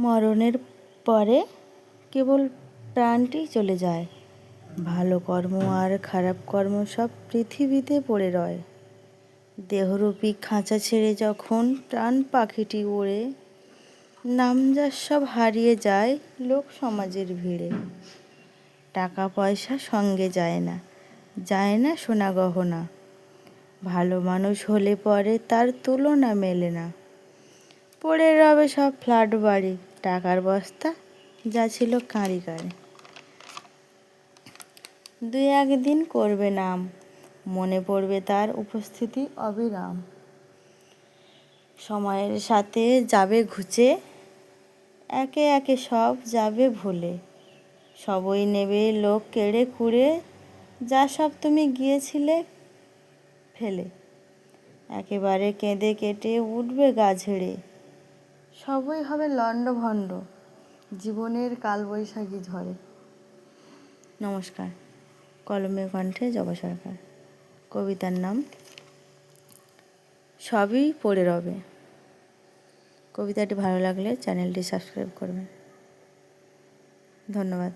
মরণের পরে কেবল প্রাণটি চলে যায়। ভালো কর্ম আর খারাপ কর্ম সব পৃথিবীতে পড়ে রয়। দেহরূপী খাঁচা ছেড়ে যখন প্রাণ পাখিটি ওড়ে নামজার সব হারিয়ে যায় লোক সমাজের ভিড়ে। টাকা পয়সা সঙ্গে যায় না যায় না সোনা গহনা। ভালো মানুষ হলে পরে তার তুলনা মেলে না। পড়ে রবে সব ফ্ল্যাট বাড়ি। টাকার বস্তা, যা ছিল কাঁড়ি কাঁড়ি দুই একদিন করবে নাম, মনে পড়বে তার উপস্থিতি অবিরাম। সময়ের সাথে যাবে ঘুচে, একে একে সব যাবে ভুলে। সবই নেবে লোক কেড়ে কুড়ে, যা সব তুমি গিয়েছিলে ফেলে। একেবারে কেঁদে কেটে উঠবে গা ঝেড়ে। সবই হবে লণ্ডভণ্ড। জীবনের কালবৈশাখী ঝড়ে। নমস্কার। কলমের কণ্ঠে জবা সরকার। কবিতার নাম, সবই পড়ে রবে। কবিতাটি ভালো লাগলে চ্যানেলটি সাবস্ক্রাইব করবেন। ধন্যবাদ।